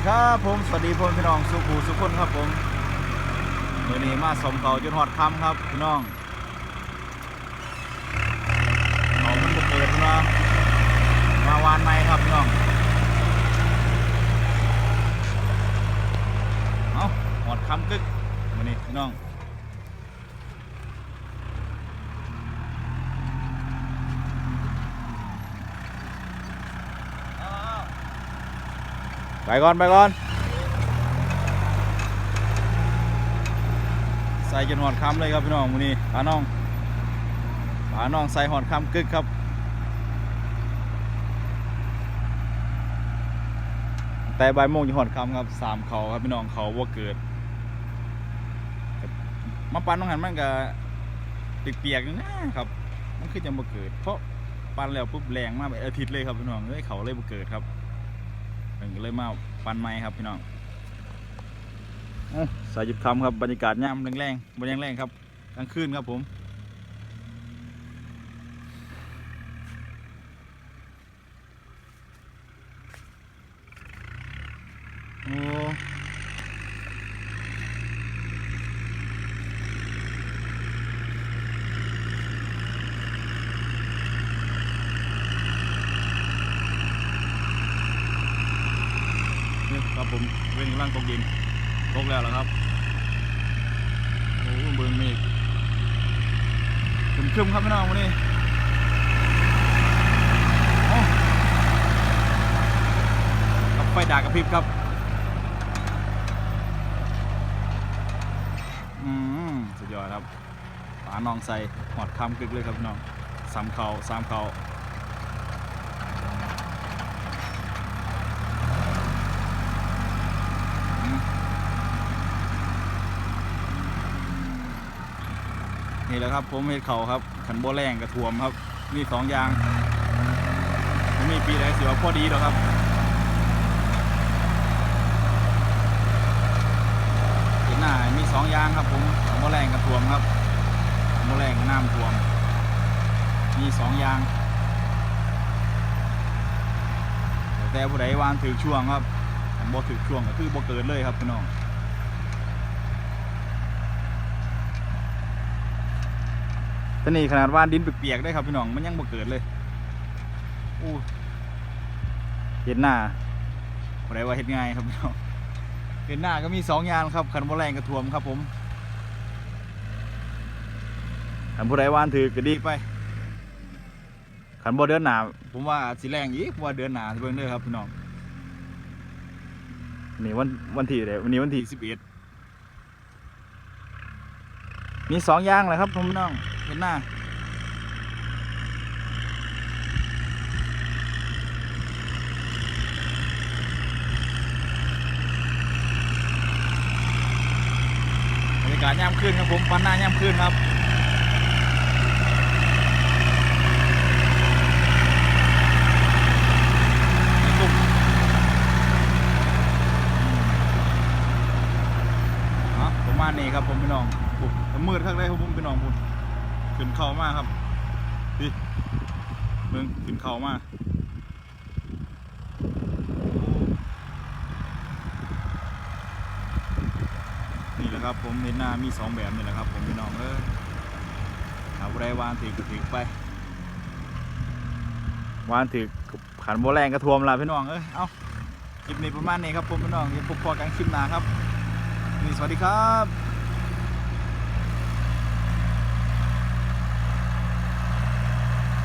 ดีครับผมสวัสดีพ่อพี่น้องสุขูสุขคนครับผมมื่อนี้มาสมเก่าจนหอดคำครับพี่น้องหนองมันบ่เปิดมามาวานไม้ครับพี่น้องเอาหอดคำกึกมื่อนี้พี่น้อง ไปก่อนไปก่อนใส่จนหอดคำเลยครับพี่น้องมื้อนี้ปลาน้องปลาน้องใส่หอดคำกึกครับแต่ใบายโมงจะหอดคำครับสามเขาครับพี่น้องเขาว่าเกิดมาปันน้องหันมันก็เปียกๆนะครับมันคือจะมาเกิด เพราะปันแล้วปุ๊บแรงมากไปอาทิตย์เลยครับพี่น้องเอ้ยเขาเลยมาเกิดครับ มันก็เลยมาปันไม้ครับพี่น้องสายหยุดคำครับบรรยากาศย่ำแรงๆบรรยากาศแรงครับกลางคืนครับผมโอ้ ผมเว้นกำลังตกดินตกแล้วเหรอครับโอ้เบิ่งเมฆครึมๆครับพี่น้องวันนี้กับไฟดากระพริบครับอืมสุดยอดครับปลาน้องใส่หอดคำกึกเลยครับพี่น้องสามเขาสามเขา นี่แหละครับ ผมเห็ดเข่าครับขันโบแรงกระถ่วมครับมีสองยางผมมีปีไหนสิว่าพอดีหรอกครับเห็นหน้ามีสองยางครับ ผมขันโบแรงกระถ่วมครับขันโบแรงน้ำถ่วมมีสองยาง แต่ผู้ใดวานถือช่วงครับขันโบถือช่วงก็คือโบเกิดเลยครับพี่น้อง ตอนนี้ขนาดว่านดินเปียกๆได้ครับพี่น้องมันยังบ่เกิดเลยอู้เห็นหน้าบ่ได้ว่าเห็นง่ายครับพี่น้องเห็นหน้าก็มีสองยางครับขันบ่แรงกระท่วมครับผมขันผู้ใดวานถือก็ดีไปขันบ่เดินหนาผมว่าสิแรงอีกผมว่าเดินหนาเบิ่งเด้อครับพี่น้องนี่วันวันที่เดวันนี้วันที่สิบเอ็ดมีสองอย่างเลยครับผมพี่น้อง เห็นหน้าบรรยากาศย่ำขึ้นครับผมปันหน้าย่ำขึ้นครับในกลุ่มอ๋อประมาณนี้ครับผมพี่น้องมืดข้างในครับผมพี่น้องพุ่น ขึ้นเขามากครับดิเมืองขึ้นเขามากนี่แหละครับผมเห็นหน้ามีสองแบบนี่แหละครับ ผมพี่น้องเออหาผู้ใดวานถือก็ถือไปวานถือขันโบแรงกระทวมละพี่น้องเอ้ยเอาคลิปนี้ประมาณนี้ครับผมพี่น้องเดี๋ยวพบพอกันคลิปหน้าครับนี่สวัสดีครับ